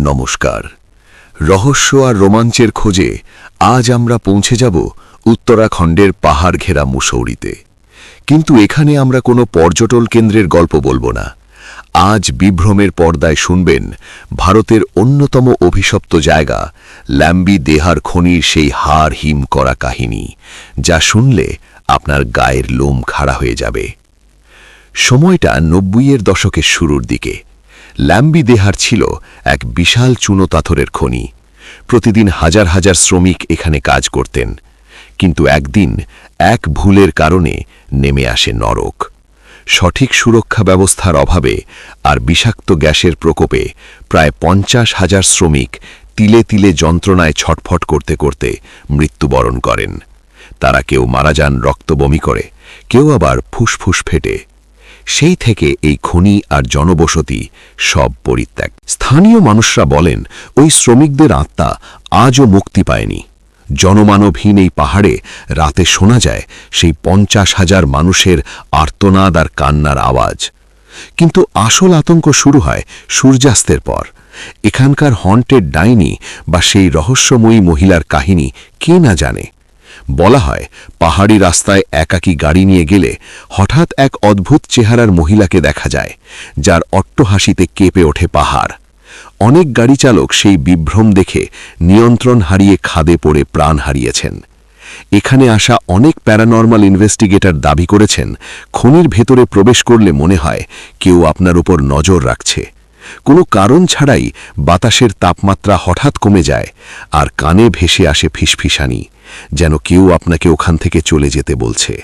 নমস্কার। রহস্য আর রোমাঞ্চের খোঁজে আজ আমরা পৌঁছে যাব উত্তরাখণ্ডের পাহাড় ঘেরা মুসৌরিতে। কিন্তু এখানে আমরা কোনো পর্যটন কেন্দ্রের গল্প বলব না। আজ বিভ্রমের পর্দায় শুনবেন ভারতের অন্যতম অভিশপ্ত জায়গা ল্যাম্বি দেহার খনির সেই হার হিম করা কাহিনী, যা শুনলে আপনার গায়ের লোম খাড়া হয়ে যাবে। সময়টা নব্বইয়ের দশকের শুরুর দিকে। ল্যাম্বি দেহার ছিল এক বিশাল চুনোতাথরের খনি। প্রতিদিন হাজার হাজার শ্রমিক এখানে কাজ করতেন। কিন্তু একদিন এক ভুলের কারণে নেমে আসে নরক। সঠিক সুরক্ষা ব্যবস্থার অভাবে আর বিষাক্ত গ্যাসের প্রকোপে প্রায় পঞ্চাশ হাজার শ্রমিক তিলে তিলে যন্ত্রণায় ছটফট করতে করতে মৃত্যুবরণ করেন। তারা কেউ মারা যান রক্তবমি করে, কেউ আবার ফুসফুস ফেটে। সেই থেকে এই খনি আর জনবসতি সব পরিত্যাগ। স্থানীয় মানুষরা বলেন, ওই শ্রমিকদের আত্মা আজও মুক্তি পায়নি। জনমানবহীন এই পাহাড়ে রাতে শোনা যায় সেই পঞ্চাশ হাজার মানুষের আর্তনাদ আর কান্নার আওয়াজ। কিন্তু আসল আতঙ্ক শুরু হয় সূর্যাস্তের পর। এখানকার হন্টেড ডাইনি বা সেই রহস্যময়ী মহিলার কাহিনী কে না জানে। বলা হয়, পাহাড়ি রাস্তায় একাকী গাড়ি নিয়ে গেলে হঠাৎ এক অদ্ভুত চেহারার মহিলাকে দেখা যায়, যার অট্টহাসিতে কেঁপে ওঠে পাহাড়। অনেক গাড়ি চালক সেই বিভ্রম দেখে নিয়ন্ত্রণ হারিয়ে খাদে পড়ে প্রাণ হারিয়েছেন। এখানে আসা অনেক প্যারানর্মাল ইনভেস্টিগেটর দাবি করেছেন, খনির ভেতরে প্রবেশ করলে মনে হয় কেউ আপনার উপর নজর রাখছে। কোনো কারণ ছাড়াই বাতাসের তাপমাত্রা হঠাৎ কমে যায়, আর কানে ভেসে আসে ফিসফিসানি। যেন কেউ আপনাকে ওখান থেকে চলে যেতে বলছে।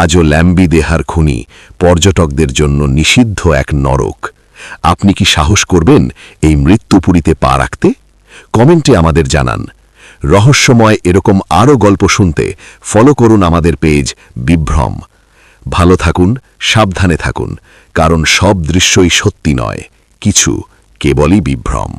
আজও ল্যাম্বি দেহার খুনি পর্যটকদের জন্য নিষিদ্ধ এক নরক। আপনি কি সাহস করবেন এই মৃত্যুপুরীতে পা রাখতে? কমেন্টে আমাদের জানান। রহস্যময় এরকম আরও গল্প শুনতে ফলো করুন আমাদের পেজ বিভ্রম। ভালো থাকুন, সাবধানে থাকুন, কারণ সব দৃশ্যই সত্যি নয়, কিছু কেবলই বিভ্রম।